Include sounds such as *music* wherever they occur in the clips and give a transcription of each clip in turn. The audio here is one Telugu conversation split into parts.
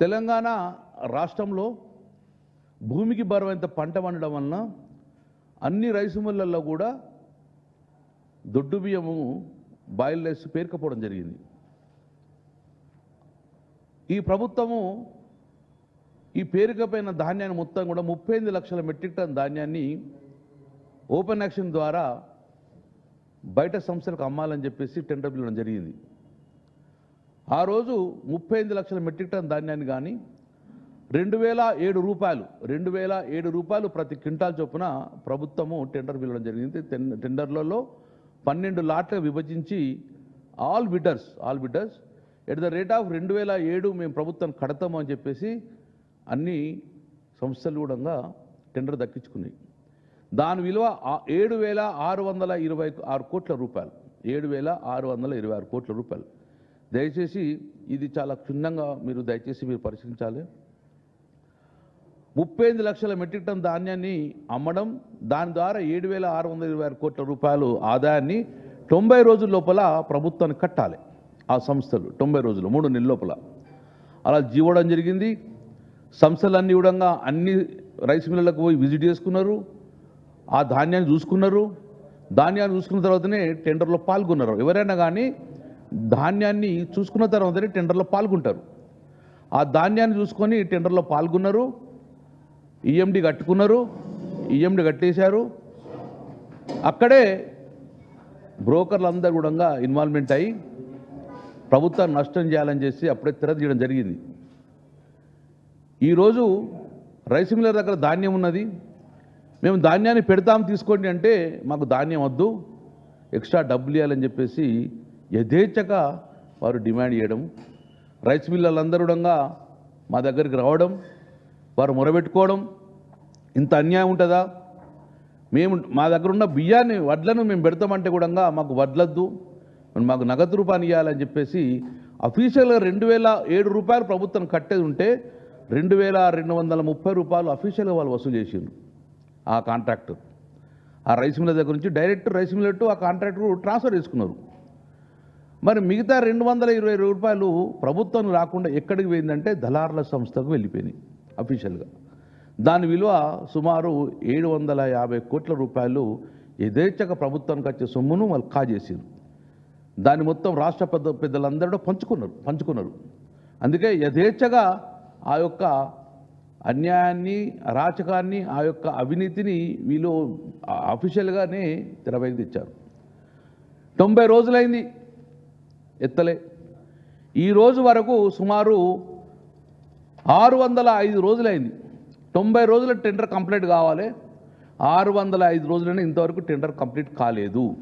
తెలంగాణ రాష్ట్రంలో భూమికి బరువైన పంట పండడం వలన అన్ని రైసు మిల్లల్లో కూడా దొడ్డు బియ్యము బాయిల్ రైస్ పేరుకపోవడం జరిగింది. ఈ ప్రభుత్వము ఈ పేరుకపోయిన ధాన్యాన్ని మొత్తం కూడా ముప్పై ఎనిమిది లక్షల మెట్రిక్ టన్ ధాన్యాన్ని ఓపెన్ యాక్షన్ ద్వారా బయట సంస్థలకు అమ్మాలని చెప్పేసి టెండర్ పిలవడం జరిగింది. ఆ రోజు ముప్పై ఎనిమిది లక్షల మెట్రిక్ టన్ ధాన్యాన్ని కానీ రెండు వేల ఏడు రూపాయలు రెండు వేల ఏడు రూపాయలు ప్రతి క్వింటాల్ చొప్పున ప్రభుత్వము టెండర్ పిలవడం జరిగింది. టెన్- టెండర్లలో పన్నెండు లాట్లుగా విభజించి all bidders all bidders at the rate of రెండు వేల ఏడు మేము ప్రభుత్వం కడతాము అని చెప్పేసి అన్ని సంస్థలు కూడా టెండర్ దక్కించుకున్నాయి. దాని విలువ ఏడు వేల ఆరు వందల ఇరవై ఆరు కోట్ల రూపాయలు. ఏడు వేల ఆరు వందల ఇరవై ఆరు కోట్ల రూపాయలు. దయచేసి ఇది చాలా క్షుణ్ణంగా మీరు దయచేసి మీరు పరిశీలించాలి. ముప్పై ఎనిమిది లక్షల మెట్రిక్ టన్ ధాన్యాన్ని అమ్మడం దాని ద్వారా ఏడు వేల ఆరు వందల ఇరవై ఆరు కోట్ల రూపాయలు ఆదాయాన్ని తొంభై రోజుల లోపల ప్రభుత్వానికి కట్టాలి. ఆ సంస్థలు తొంభై రోజులు మూడు నెలల లోపల. అలా జీవడం జరిగింది. సంస్థలన్నీ కూడా అన్ని రైస్ మిల్లలకు పోయి విజిట్ చేసుకున్నారు. ఆ ధాన్యాన్ని చూసుకున్నారు. ధాన్యాన్ని చూసుకున్న తర్వాతనే టెండర్లో పాల్గొన్నారు. ఎవరైనా కానీ ధాన్యాన్ని చూసుకున్న తర్వాతనే టెండర్లో పాల్గొంటారు. ఆ ధాన్యాన్ని చూసుకొని టెండర్లో పాల్గొన్నారు. ఈఎండి కట్టుకున్నారు. ఈఎండి కట్టేశారు. అక్కడే బ్రోకర్లు అందరూ కూడా ఇన్వాల్వ్మెంట్ అయ్యి ప్రభుత్వాన్ని నష్టం చేయాలని చేసి అప్పుడే తెరదీయడం జరిగింది. ఈరోజు రైస్ మిల్లర్ దగ్గర ధాన్యం ఉన్నది. మేము ధాన్యాన్ని పెడతాం తీసుకోండి అంటే మాకు ధాన్యం వద్దు. ఎక్స్ట్రా డబ్బులు ఇవ్వాలని చెప్పేసి యథేచ్ఛగా వారు డిమాండ్ చేయడం రైస్ మిల్లర్లందరూ కూడా మా దగ్గరికి రావడం వారు మొరబెట్టుకోవడం ఇంత అన్యాయం ఉంటుందా? మేము మా దగ్గర ఉన్న బియ్యాన్ని వడ్లను మేము పెడతామంటే కూడా మాకు వడ్లద్దు మాకు నగదు రూపాయలు ఇవ్వాలని చెప్పేసి అఫీషియల్గా రెండు వేల ఏడు రూపాయలు ప్రభుత్వం కట్టేది ఉంటే రెండు వేల రెండు వందల ముప్పై రూపాయలు అఫీషియల్గా వాళ్ళు వసూలు చేసిండ్రు ఆ కాంట్రాక్టర్ ఆ రైస్ మిల్లర్ దగ్గర నుంచి డైరెక్ట్ రైస్ మిల్లర్ టు ఆ కాంట్రాక్టర్ ట్రాన్స్ఫర్ చేసుకున్నారు. మరి మిగతా రెండు వందల ఇరవై రూపాయలు ప్రభుత్వం రాకుండా ఎక్కడికి పోయిందంటే దళారుల సంస్థకు వెళ్ళిపోయినాయి అఫీషియల్గా. దాని విలువ సుమారు ఏడు వందల యాభై కోట్ల రూపాయలు యథేచ్ఛక ప్రభుత్వానికి వచ్చే సొమ్మును వాళ్ళు కాజేసారు దాన్ని మొత్తం రాష్ట్ర పెద్ద పెద్దలందరూ పంచుకున్నారు పంచుకున్నారు. అందుకే యథేచ్ఛగా ఆ యొక్క అన్యాయాన్ని అరాచకాన్ని ఆ యొక్క అవినీతిని వీళ్ళు అఫీషియల్గానే తెరపైకి తెచ్చారు. తొంభై రోజులైంది. ఎత్తలే. ఈ రోజు వరకు సుమారు ఆరు వందల ఐదు రోజులైంది. తొంభై రోజుల టెండర్ కంప్లీట్ కావాలి. ఆరు వందల ఐదు రోజులైనా ఇంతవరకు టెండర్ కంప్లీట్ కాలేదు.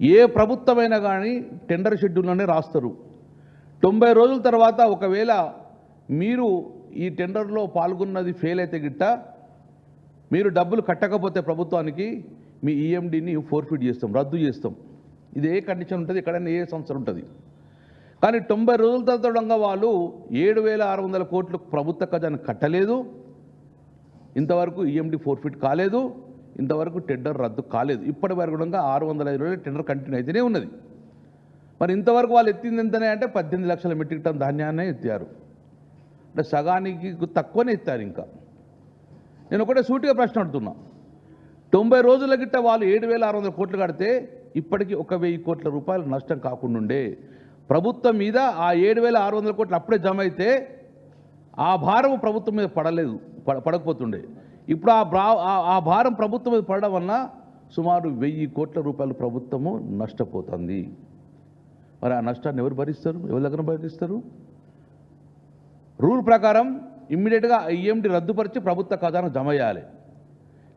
ఏ ప్రభుత్వమైనా కానీ టెండర్ షెడ్యూల్లోనే రాస్తారు. తొంభై రోజుల తర్వాత ఒకవేళ మీరు ఈ టెండర్లో పాల్గొన్నది ఫెయిల్ అయితే గిట్ట మీరు డబ్బులు కట్టకపోతే ప్రభుత్వానికి మీ ఈఎండిని ఫోర్ఫిట్ చేస్తాం రద్దు చేస్తాం. ఇది ఏ కండిషన్ ఉంటుంది ఎక్కడైనా ఏ సంస్థ ఉంటుంది. కానీ తొంభై రోజుల తర్వాత వాళ్ళు ఏడు వేల ఆరు వందల కోట్లు ప్రభుత్వ ఖజాను కట్టలేదు. ఇంతవరకు ఈఎండి ఫోర్ఫిట్ కాలేదు. ఇంతవరకు టెండర్ రద్దు కాలేదు. ఇప్పటి వరకు కూడా ఆరు వందల ఐదు రోజులు టెండర్ కంటిన్యూ అయితేనే ఉన్నది. మరి ఇంతవరకు వాళ్ళు ఎత్తింది ఎంతనే అంటే పద్దెనిమిది లక్షల మెట్రిక్ టన్ ధాన్యాన్నే ఎత్తారు. అంటే సగానికి తక్కువనే ఎత్తారు ఇంకా. నేను ఒకటే సూటిగా ప్రశ్న అడుగుతున్నా. తొంభై రోజుల గిట్ట వాళ్ళు ఏడు వేల ఆరు వందల కోట్లు కడితే ఇప్పటికీ ఒక వెయ్యి కోట్ల రూపాయలు నష్టం కాకుండా ఉండే ప్రభుత్వం మీద ఆ ఏడు వేల ఆరు వందల కోట్లు అప్పుడే జమ అయితే ఆ భారం ప్రభుత్వం మీద పడలేదు పడ- పడకపోతుండే. ఇప్పుడు ఆ బ్రా ఆ- ఆ భారం ప్రభుత్వం మీద పడడం వలన సుమారు వెయ్యి కోట్ల రూపాయలు ప్రభుత్వము నష్టపోతుంది. మరి ఆ నష్టాన్ని ఎవరు భరిస్తారు? ఎవరి దగ్గర భరిస్తారు? రూల్ ప్రకారం ఇమ్మీడియట్గా ఈఎండి రద్దుపరిచి ప్రభుత్వ ఖజానా జమ చేయాలి.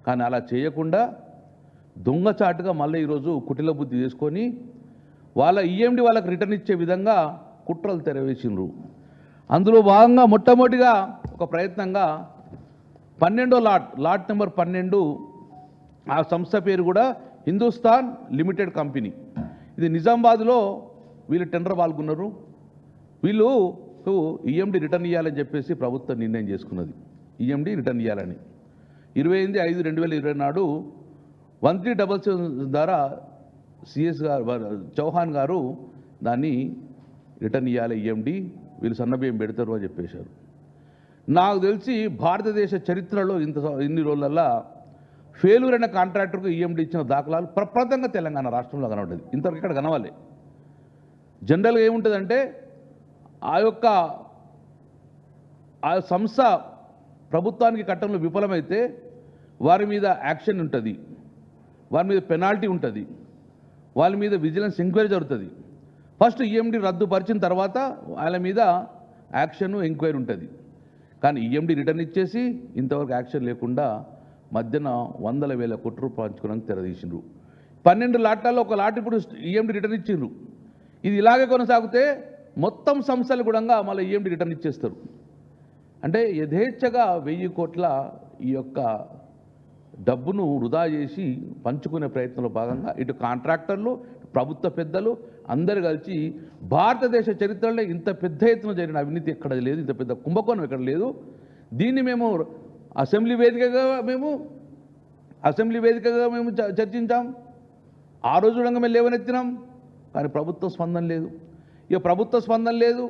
కానీ అలా చేయకుండా దొంగచాటుగా మళ్ళీ ఈరోజు కుటిల బుద్ధి చేసుకొని వాళ్ళ ఈఎండి వాళ్ళకి రిటర్న్ ఇచ్చే విధంగా కుట్రలు తెరవేసిండ్రు. అందులో భాగంగా మొట్టమొదటిగా ఒక ప్రయత్నంగా పన్నెండో లాట్ లాట్ నెంబర్ పన్నెండు ఆ సంస్థ పేరు కూడా హిందుస్థాన్ లిమిటెడ్ కంపెనీ. ఇది నిజామాబాద్లో వీళ్ళు టెండర్ పాల్గొన్నారు. వీళ్ళు ఈఎండి రిటర్న్ ఇవ్వాలని చెప్పేసి ప్రభుత్వం నిర్ణయం చేసుకున్నది. ఈఎండి రిటర్న్ ఇవ్వాలని ఇరవై ఎనిమిది ఐదు రెండు వేల ఇరవై నాడు వన్ త్రీ డబల్ సెవెన్ ద్వారా సిఎస్ గారు చౌహాన్ గారు దాన్ని రిటర్న్ ఇవ్వాలి ఈఎండి వీళ్ళు సన్నబియ్యం పెడతారు అని చెప్పేశారు. నాకు తెలిసి భారతదేశ చరిత్రలో ఇంత ఇన్ని రోజులల్లా ఫెయిల్యూర్ అయిన కాంట్రాక్టర్కు ఈఎండి ఇచ్చిన దాఖలాలు ప్రప్రదంగా తెలంగాణ రాష్ట్రంలో కనబడ్డది. ఇంతవరకు ఇక్కడ కనవాలి జనరల్గా ఏముంటుందంటే ఆ యొక్క ఆ సంస్థ ప్రభుత్వానికి కట్టంలో విఫలమైతే వారి మీద యాక్షన్ ఉంటుంది. వారి మీద పెనాల్టీ ఉంటుంది. వాళ్ళ మీద విజిలెన్స్ ఎంక్వైరీ జరుగుతుంది. ఫస్ట్ ఈఎండి రద్దుపరిచిన తర్వాత వాళ్ళ మీద యాక్షన్ ఎంక్వైరీ ఉంటుంది. కానీ ఈఎండి రిటర్న్ ఇచ్చేసి ఇంతవరకు యాక్షన్ లేకుండా మధ్యన వందల వేల కోట్ల రూపాయలు పంచుకోవడానికి తెరదీసిండ్రు పన్నెండు లాట్లలో ఒక లాట్ ఇప్పుడు ఈఎండి రిటర్న్ ఇచ్చిండ్రు. ఇది ఇలాగే కొనసాగితే మొత్తం సంస్థలు కూడా మళ్ళీ ఈఎండి రిటర్న్ ఇచ్చేస్తారు. అంటే యథేచ్ఛగా వెయ్యి కోట్ల ఈ యొక్క డబ్బును వృధా చేసి పంచుకునే ప్రయత్నంలో భాగంగా ఇటు కాంట్రాక్టర్లు ప్రభుత్వ పెద్దలు అందరు కలిసి భారతదేశ చరిత్రలో ఇంత పెద్ద ఎత్తున జరిగిన అవినీతి ఎక్కడ లేదు ఇంత పెద్ద కుంభకోణం ఎక్కడ లేదు. దీన్ని మేము అసెంబ్లీ వేదికగా మేము అసెంబ్లీ వేదికగా మేము చర్చించాం. ఆ రోజు రంగం మేము లేవనెత్తినాం. కానీ ప్రభుత్వ స్పందన లేదు. ఇక ప్రభుత్వ స్పందన లేదు.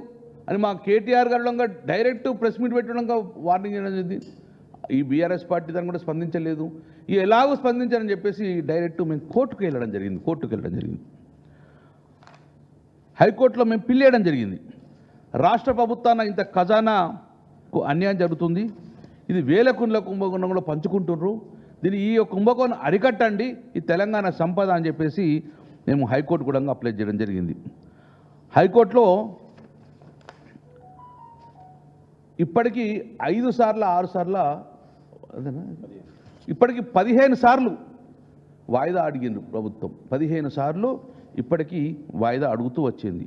అని మా కేటీఆర్ గారు డైరెక్ట్ ప్రెస్ మీట్ పెట్టడం వార్నింగ్ చేయడం జరిగింది. ఈ బీఆర్ఎస్ పార్టీ దాన్ని కూడా స్పందించలేదు. ఎలాగో స్పందించారని చెప్పేసి డైరెక్ట్ మేము కోర్టుకు వెళ్ళడం జరిగింది కోర్టుకు వెళ్ళడం జరిగింది. హైకోర్టులో మేము పిల్లేయడం జరిగింది. రాష్ట్ర ప్రభుత్వాన ఇంత ఖజానాకు అన్యాయం జరుగుతుంది. ఇది వేల కుండ్ల కుంభకోణం కూడా పంచుకుంటున్నారు దీన్ని ఈ యొక్క కుంభకోణం అరికట్టండి ఈ తెలంగాణ సంపద అని చెప్పేసి మేము హైకోర్టు కూడా అప్లై చేయడం జరిగింది. హైకోర్టులో ఇప్పటికీ ఐదు సార్ల ఆరు సార్ల ఇప్పటికి పదిహేను సార్లు వాయిదా అడిగింది ప్రభుత్వం. పదిహేను సార్లు ఇప్పటికీ వాయిదా అడుగుతూ వచ్చింది.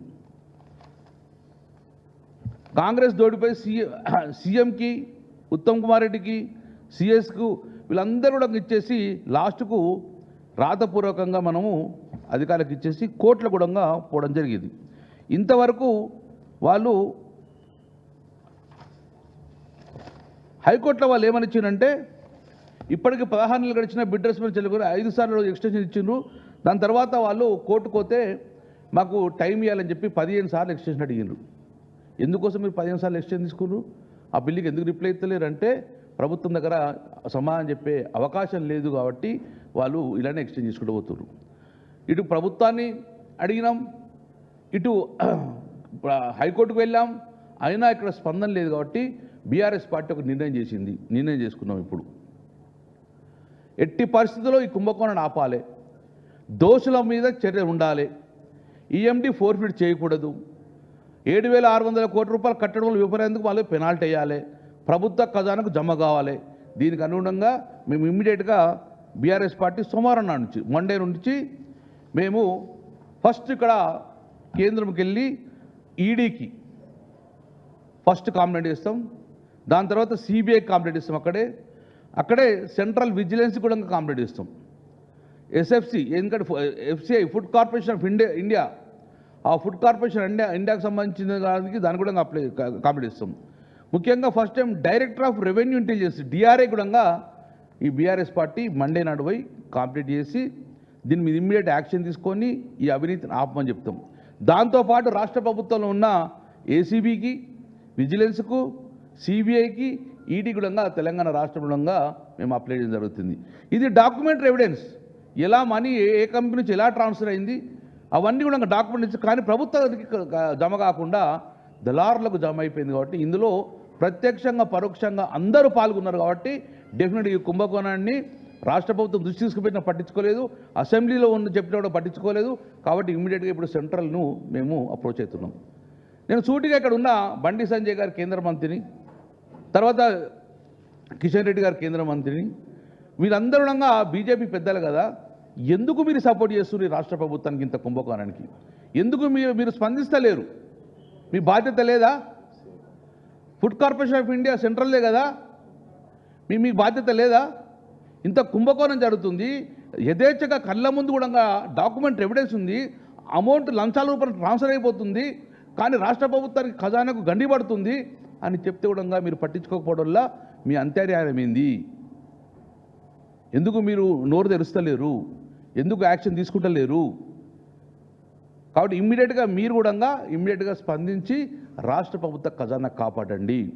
కాంగ్రెస్ దోడిపై సీఎం సీఎంకి ఉత్తమ్ కుమార్ రెడ్డికి సిఎస్కు వీళ్ళందరూ కూడా ఇచ్చేసి లాస్ట్కు రాతపూర్వకంగా మనము అధికారులకు ఇచ్చేసి కోట్ల కూడా పోవడం జరిగింది. ఇంతవరకు వాళ్ళు హైకోర్టులో వాళ్ళు ఏమని ఇచ్చిందంటే ఇప్పటికి పదహారు నెలలు గడిచిన బిడ్ రెస్పాన్స్ చెల్లి ఐదు సార్లు ఎక్స్టెన్షన్ ఇచ్చిండ్రు. దాని తర్వాత వాళ్ళు కోర్టుకు పోతే మాకు టైం ఇవ్వాలని చెప్పి పదిహేను సార్లు ఎక్స్టెన్షన్ అడిగిండ్రు. ఎందుకోసం మీరు పదిహేను సార్లు ఎక్స్టెన్షన్ తీసుకున్నారు? ఆ బిల్లుకి ఎందుకు రిప్లై ఇస్తలేరు అంటే ప్రభుత్వం దగ్గర సమాధానం చెప్పే అవకాశం లేదు కాబట్టి వాళ్ళు ఇలానే ఎక్స్టెండ్ చేసుకుంటూ పోతున్నారు. ఇటు ప్రభుత్వాన్ని అడిగినాం ఇటు *clears throat* హైకోర్టుకు వెళ్ళాం. అయినా ఇక్కడ స్పందన లేదు కాబట్టి బీఆర్ఎస్ పార్టీ ఒక నిర్ణయం చేసింది నిర్ణయం చేసుకున్నాం ఇప్పుడు. ఎట్టి పరిస్థితుల్లో ఈ కుంభకోణాన్ని ఆపాలి. దోషుల మీద చర్య ఉండాలి. ఈఎండి ఫోర్ఫిట్ చేయకూడదు. ఏడు వేల ఆరు వందల కోట్ల రూపాయలు కట్టడం వల్ల వాళ్ళు పెనాల్టీ వేయాలి. ప్రభుత్వ ఖజానాకు జమ కావాలి. దీనికి అనుగుణంగా మేము ఇమ్మీడియట్గా బీఆర్ఎస్ పార్టీ సోమవారం నాడు నుంచి మండే నుంచి మేము ఫస్ట్ ఇక్కడ కేంద్రంకి వెళ్ళి ఈడీకి ఫస్ట్ కాంప్లైంట్ చేస్తాం. దాని తర్వాత సిబిఐ కాంప్లీట్ ఇస్తాం అక్కడే అక్కడే సెంట్రల్ విజిలెన్స్ కూడా ఇంకా కాంప్లీట్ ఇస్తాం ఎస్ఎఫ్సి ఎందుకంటే FCI food corporation of India India ఆ ఫుడ్ కార్పొరేషన్ ఇండియా ఇండియాకు సంబంధించిన దానికి దాన్ని కూడా అప్లై కాంప్లీట్ ఇస్తాం ముఖ్యంగా first time director of revenue intelligence DRA కూడా ఈ బీఆర్ఎస్ పార్టీ మండే నాడు పోయి కాంప్లీట్ చేసి దీని మీద ఇమ్మీడియట్ యాక్షన్ తీసుకొని ఈ అవినీతిని ఆపమని చెప్తాం. దాంతోపాటు రాష్ట్ర ప్రభుత్వంలో ఉన్న ఏసీబీకి విజిలెన్స్కు సిబిఐకి ఈడీ కూడా తెలంగాణ రాష్ట్ర మేము అప్లై చేయడం జరుగుతుంది. ఇది డాక్యుమెంటరీ ఎవిడెన్స్. ఎలా మనీ ఏ కంపెనీ నుంచి ఎలా ట్రాన్స్ఫర్ అయింది అవన్నీ కూడా డాక్యుమెంట్స్ కానీ ప్రభుత్వానికి జమ కాకుండా దళారులకు జమ అయిపోయింది కాబట్టి ఇందులో ప్రత్యక్షంగా పరోక్షంగా అందరూ పాల్గొన్నారు కాబట్టి డెఫినెట్గా ఈ కుంభకోణాన్ని రాష్ట్ర ప్రభుత్వం దృష్టి తీసుకుపోయినా పట్టించుకోలేదు అసెంబ్లీలో ఉన్న చెప్పిన కూడా పట్టించుకోలేదు కాబట్టి ఇమీడియట్గా ఇప్పుడు సెంట్రల్ను మేము అప్రోచ్ అవుతున్నాం. నేను సూటిగా ఇక్కడ ఉన్న బండి సంజయ్ గారు కేంద్ర మంత్రిని తర్వాత కిషన్ రెడ్డి గారు కేంద్ర మంత్రిని. వీళ్ళందరూ బీజేపీ పెద్దలు కదా. ఎందుకు మీరు సపోర్ట్ చేస్తున్నారు ఈ రాష్ట్ర ప్రభుత్వానికి ఇంత కుంభకోణానికి? ఎందుకు మీరు మీరు స్పందిస్తలేరు? మీ బాధ్యత లేదా? ఫుడ్ కార్పొరేషన్ ఆఫ్ ఇండియా సెంట్రల్దే కదా. మీ మీకు బాధ్యత లేదా? ఇంత కుంభకోణం జరుగుతుంది. యథేచ్ఛగా కళ్ళ ముందు కూడా డాక్యుమెంట్ ఎవిడెన్స్ ఉంది. అమౌంట్ లంచాల రూపంలో ట్రాన్స్ఫర్ అయిపోతుంది. కానీ రాష్ట్ర ప్రభుత్వానికి ఖజానాకు గండి పడుతుంది అని చెప్తే కూడా మీరు పట్టించుకోకపోవడం వల్ల మీ అంతర్యాయం ఎందుకు మీరు నోరు తెరుస్తలేరు? ఎందుకు యాక్షన్ తీసుకుంటలేరు? కాబట్టి ఇమ్మీడియట్గా మీరు కూడా ఇమ్మీడియట్గా స్పందించి రాష్ట్ర ప్రభుత్వ ఖజానా కాపాడండి.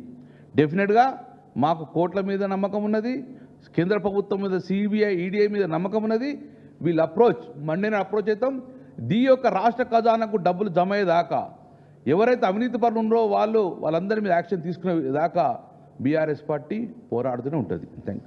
డెఫినెట్గా మాకు కోట్ల మీద నమ్మకం ఉన్నది కేంద్ర ప్రభుత్వం మీద సిబిఐ ఈడీఐ మీద నమ్మకం ఉన్నది. వీళ్ళు అప్రోచ్ మండేని అప్రోచ్ అవుతాం దీ యొక్క రాష్ట్ర ఖజానాకు డబ్బులు జమ అయ్యేదాకా ఎవరైతే అవినీతి పనులు ఉన్నారో వాళ్ళు వాళ్ళందరి మీద యాక్షన్ తీసుకునే దాకా బీఆర్ఎస్ పార్టీ పోరాడుతూనే ఉంటుంది. థ్యాంక్